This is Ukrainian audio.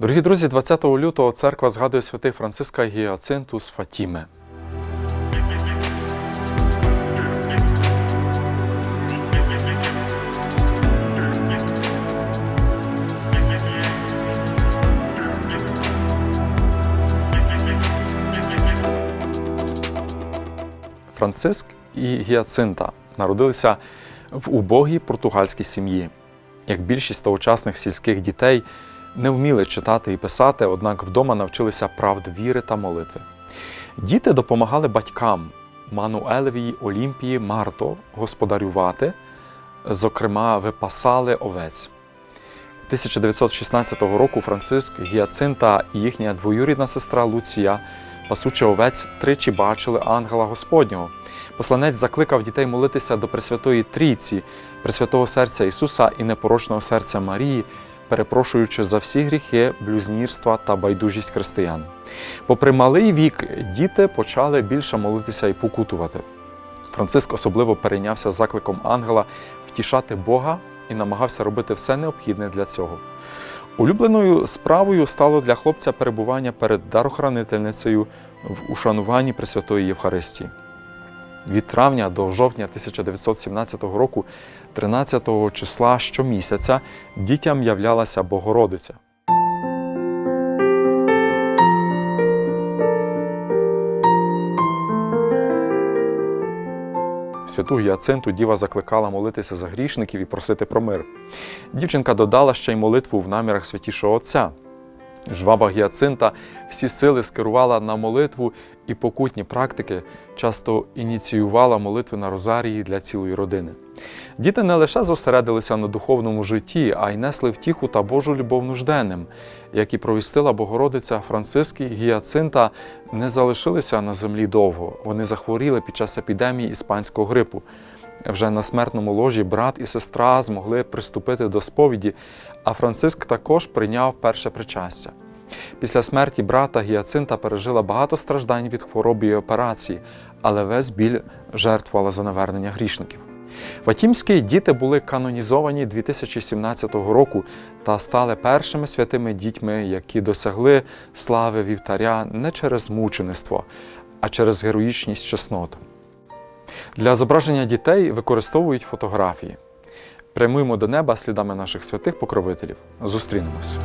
Дорогі друзі, 20 лютого церква згадує святих Франциска Гіацинту з Фатіми. Франциск і Гіацинта народилися в убогій португальській сім'ї. Як більшість тогочасних сільських дітей не вміли читати і писати, однак вдома навчилися правд віри та молитви. Діти допомагали батькам Мануелеві Олімпії Марто господарювати, зокрема, випасали овець. 1916 року Франциск, Гіацинта і їхня двоюрідна сестра Луція, пасучи овець, тричі бачили ангела Господнього. Посланець закликав дітей молитися до Пресвятої Трійці, Пресвятого серця Ісуса і непорочного серця Марії, перепрошуючи за всі гріхи, блюзнірства та байдужість християн. Попри малий вік, діти почали більше молитися і покутувати. Франциск особливо перейнявся закликом ангела втішати Бога і намагався робити все необхідне для цього. Улюбленою справою стало для хлопця перебування перед дарохранительницею в ушануванні Пресвятої Євхаристії. Від травня до жовтня 1917 року, 13 числа щомісяця, дітям являлася Богородиця. Святу Гіацинту діва закликала молитися за грішників і просити про мир. Дівчинка додала ще й молитву в намірах святішого Отця. Жваба Гіацинта всі сили скерувала на молитву і покутні практики, часто ініціювала молитви на розарії для цілої родини. Діти не лише зосередилися на духовному житті, а й несли втіху та Божу любов нужденним, як і провістила Богородиця Франциски Гіацинта не залишилися на землі довго. Вони захворіли під час епідемії іспанського грипу. Вже на смертному ложі брат і сестра змогли приступити до сповіді, а Франциск також прийняв перше причастя. Після смерті брата Гіацинта пережила багато страждань від хвороби і операції, але весь біль жертвувала за навернення грішників. Фатімські діти були канонізовані 2017 року та стали першими святими дітьми, які досягли слави вівтаря не через мучеництво, а через героїчність чеснот. Для зображення дітей використовують фотографії. Прямуємо до неба слідами наших святих покровителів. Зустрінемось.